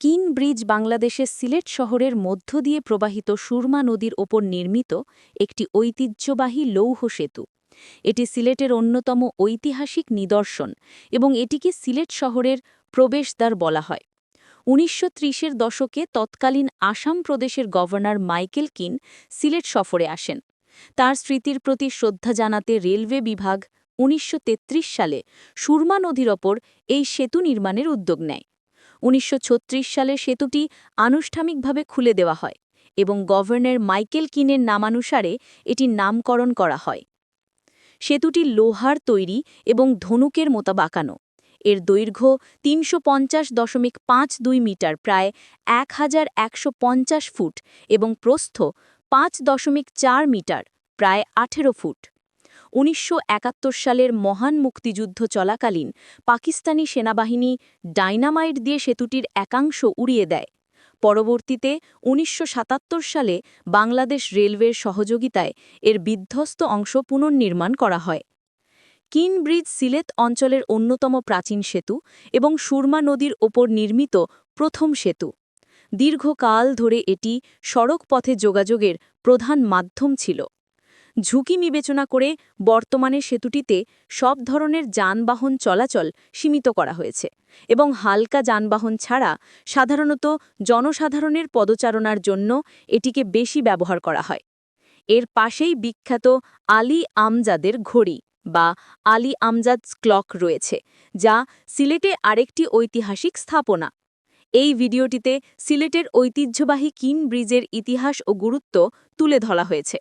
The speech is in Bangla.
কিন ব্রিজ বাংলাদেশের সিলেট শহরের মধ্য দিয়ে প্রবাহিত সুরমা নদীর ওপর নির্মিত একটি ঐতিহ্যবাহী লৌহ সেতু। এটি সিলেটের অন্যতম ঐতিহাসিক নিদর্শন এবং এটিকে সিলেট শহরের প্রবেশদ্বার বলা হয়। উনিশশো ত্রিশের দশকে তৎকালীন আসাম প্রদেশের গভর্নর মাইকেল কিন সিলেট সফরে আসেন। তার স্মৃতির প্রতি শ্রদ্ধা জানাতে রেলওয়ে বিভাগ উনিশশো তেত্রিশ সালে সুরমা নদীর ওপর এই সেতু নির্মাণের উদ্যোগ নেয়। উনিশশো ছত্রিশ সালে সেতুটি আনুষ্ঠানিকভাবে খুলে দেওয়া হয় এবং গভর্নর মাইকেল কিনের নামানুসারে এটি নামকরণ করা হয়। সেতুটি লোহার তৈরি এবং ধনুকের মতো বাঁকানো। এর দৈর্ঘ্য তিনশো পঞ্চাশ দশমিক পাঁচ দুই মিটার, প্রায় এক হাজার একশো পঞ্চাশ ফুট এবং প্রস্থ পাঁচ মিটার, প্রায় আঠেরো ফুট। উনিশশো একাত্তর সালের মহান মুক্তিযুদ্ধ চলাকালীন পাকিস্তানি সেনাবাহিনী ডাইনামাইট দিয়ে সেতুটির একাংশ উড়িয়ে দেয়। পরবর্তীতে উনিশশো সাতাত্তর সালে বাংলাদেশ রেলওয়ের সহযোগিতায় এর বিধ্বস্ত অংশ পুনর্নির্মাণ করা হয়। কিন ব্রিজ সিলেত অঞ্চলের অন্যতম প্রাচীন সেতু এবং সুরমা নদীর ওপর নির্মিত প্রথম সেতু। দীর্ঘকাল ধরে এটি সড়ক পথে যোগাযোগের প্রধান মাধ্যম ছিল। ঝুঁকি বিবেচনা করে বর্তমানে সেতুটিতে সব ধরনের যানবাহন চলাচল সীমিত করা হয়েছে এবং হালকা যানবাহন ছাড়া সাধারণত জনসাধারণের পদচারণার জন্য এটিকে বেশি ব্যবহার করা হয়। এর পাশেই বিখ্যাত আলী আমজাদের ঘড়ি বা আলী আমজাদ ক্লক রয়েছে, যা সিলেটে আরেকটি ঐতিহাসিক স্থাপনা। এই ভিডিওটিতে সিলেটের ঐতিহ্যবাহী কিন ব্রিজের ইতিহাস ও গুরুত্ব তুলে ধরা হয়েছে।